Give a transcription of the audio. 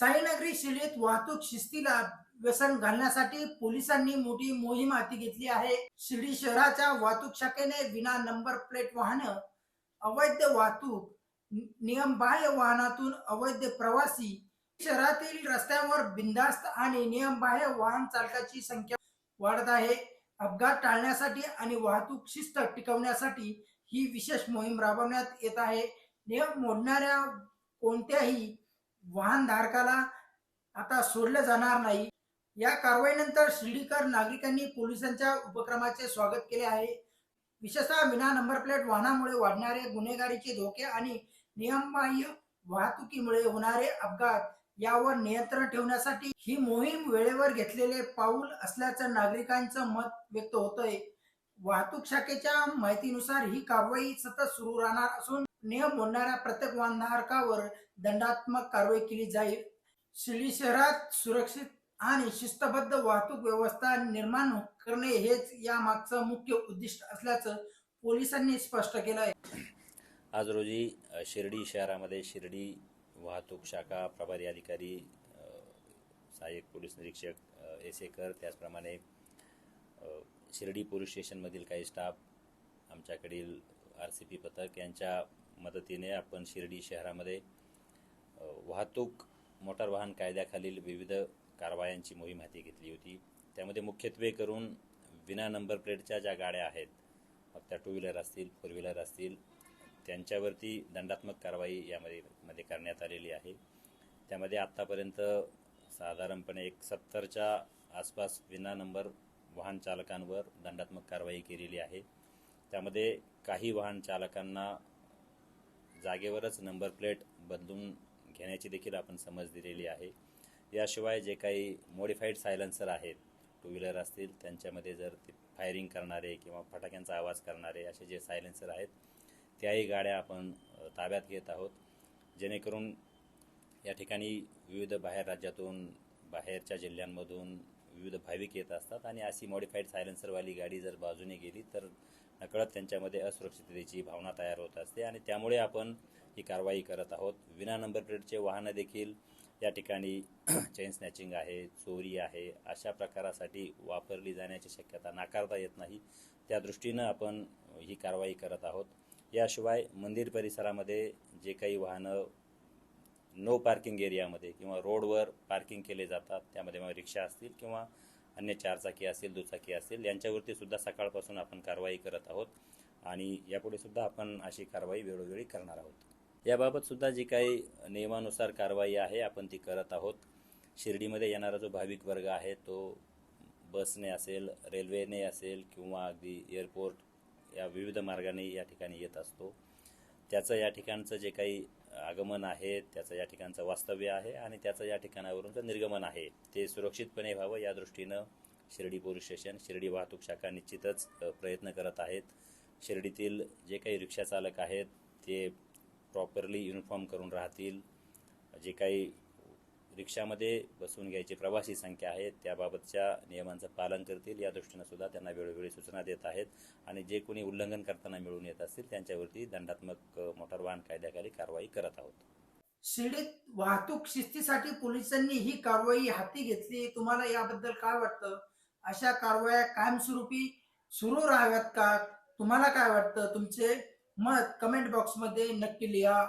साईनगरी शिलेत वाहतूक शिस्तीला व्यसन घालण्यासाठी पोलिसांनी मोठी मोहीम हाती घेतली आहे. शिर्डी शहराच्या वाहतूक शाखेने विना नंबर प्लेट वाहन अवैध वाहतूक नियमबाह्य वाहनातून अवैध प्रवासी शहरातील रस्त्यांवर बिंदास्त आणि नियमबाह्य वाहन चालकाची संख्या वाढत आहे. अपघात टाळण्यासाठी आणि वाहतूक शिस्त टिकवण्यासाठी ही विशेष मोहीम राबवण्यात येत आहे. नियम मोडणाऱ्या कोणत्याही वाहन धारकाला आता सोडलं जाणार नाही. या कारवाईनंतर शिर्डीकर नागरिकांनी पोलिसांच्या उपक्रमाचे स्वागत केले आहे. विशेषतः विना नंबर प्लेट वाहनामुळे वाढणारे गुन्हेगारीचे धोके आणि नियमबाह्य वाहतुकीमुळे होणारे अपघात यावर नियंत्रण ठेवण्यासाठी ही मोहीम वेळेवर घेतलेले पाऊल असल्याचं नागरिकांचं मत व्यक्त होतंय. वाहतूक शाखेच्या माहितीनुसार ही कारवाई सतत सुरू राहणार असून नियम मोडणाऱ्या प्रत्येक वाहनधारकावर दंडात्मक कारवाई केली जाईल. शिर्डी शहरात सुरक्षित आणि शिस्तबद्ध वाहतूक व्यवस्था निर्माण करणे हेच या मागचं मुख्य उद्दिष्ट असल्याचं पोलिसांनी स्पष्ट केलं आहे आज रोजी शिर्डी शहरामध्ये शिर्डी वाहतूक शाखा प्रभारी अधिकारी सहाय्यक पोलीस निरीक्षक एसेकर त्याचप्रमाणे शिर्डी पोलीस स्टेशनमधील काही स्टाफ आमच्याकडील आर सी पी पथक यांच्या मदतीने आपण शिर्डी शहरामध्ये वाहतूक मोटार वाहन कायद्याखालील विविध कारवायांची मोहीम हाती घेतली होती. त्यामध्ये मुख्यत्वे करून विना नंबर प्लेटच्या ज्या गाड्या आहेत मग त्या टू व्हीलर असतील फोर व्हीलर असतील त्यांच्यावरती दंडात्मक कारवाई यामध्ये मध्ये करण्यात आलेली आहे. त्यामध्ये आत्तापर्यंत साधारणपणे एक सत्तरच्या आसपास विना नंबर वाहन चालकांवर दंडात्मक कारवाई केलेली आहे. त्यामध्ये काही वाहन चालकांना जागेवरच नंबर प्लेट बदलून घेण्याची देखील आपण समज दिलेली आहे. याशिवाय जे काही मॉडिफाईड सायलेन्सर आहेत टू व्हीलर असतील त्यांच्यामध्ये जर ते फायरिंग करणारे किंवा फटाक्यांचा आवाज करणारे असे जे सायलेन्सर आहेत त्याही गाड्या आपण ताब्यात घेत आहोत. जेणेकरून या ठिकाणी विविध बाहेर राज्यातून बाहेरच्या जिल्ह्यांमधून विविध भाविक येत असतात आणि अशी मॉडिफाईड सायलेन्सरवाली गाडी जर बाजूने गेली तर नकळत त्यांच्यामध्ये असुरक्षिततेची भावना तयार होत असते आणि त्यामुळे आपण ही कारवाई करत आहोत. विना नंबर प्लेटचे वाहनं देखील या ठिकाणी चेन स्नॅचिंग आहे चोरी आहे अशा प्रकारासाठी वापरली जाण्याची शक्यता नाकारता येत नाही. त्या दृष्टीनं आपण ही कारवाई करत आहोत. याशिवाय मंदिर परिसरामध्ये जे काही वाहनं नो पार्किंग एरियामध्ये किंवा रोडवर पार्किंग केले जातात त्यामध्ये मग रिक्षा असतील किंवा अन्य चारचाकी असतील दुचाकी असतील यांच्यावरती सुद्धा सकाळपासून आपण कारवाई करत आहोत आणि यापुढे सुद्धा आपण अशी कारवाई वेळोवेळी करणार आहोत. याबाबत सुद्धा जी काही नियमानुसार कारवाई आहे आपण ती करत आहोत. शिर्डीमध्ये येणारा जो भाविक वर्ग आहे तो बसने असेल रेल्वेने असेल किंवा अगदी एअरपोर्ट या विविध मार्गाने या ठिकाणी येत असतो. त्याचं या ठिकाणचं जे काही आगमन आहे त्याचं या ठिकाणचं वास्तव्य आहे आणि त्याचं या ठिकाणावरून निर्गमन आहे ते सुरक्षितपणे व्हावं या दृष्टीनं शिर्डी पोलीस स्टेशन शिर्डी वाहतूक शाखा निश्चितच प्रयत्न करत आहेत. शिर्डीतील जे काही रिक्षा चालक आहेत ते प्रॉपरली युनिफॉर्म करून राहतील. जे काही रिक्षामध्ये बसून घ्यायची प्रवासी संख्या आहे त्याबाबतच्या नियमांचं पालन करतील. या दृष्टीनं सुद्धा त्यांना वेळोवेळी सूचना देत आहेत आणि जे कोणी उल्लंघन करताना मिळून येत असतील त्यांच्यावरती दंडात्मक मोटार वाहन कायद्याखाली कारवाई करत आहोत. शिर्डीत वाहतूक शिस्तीसाठी पोलिसांनी ही कारवाई हाती घेतली. तुम्हाला याबद्दल काय वाटतं? अशा कारवाया कायमस्वरूपी सुरू राहाव्यात का? तुम्हाला काय वाटतं? तुमचे मत कमेंट बॉक्समध्ये नक्की लिहा.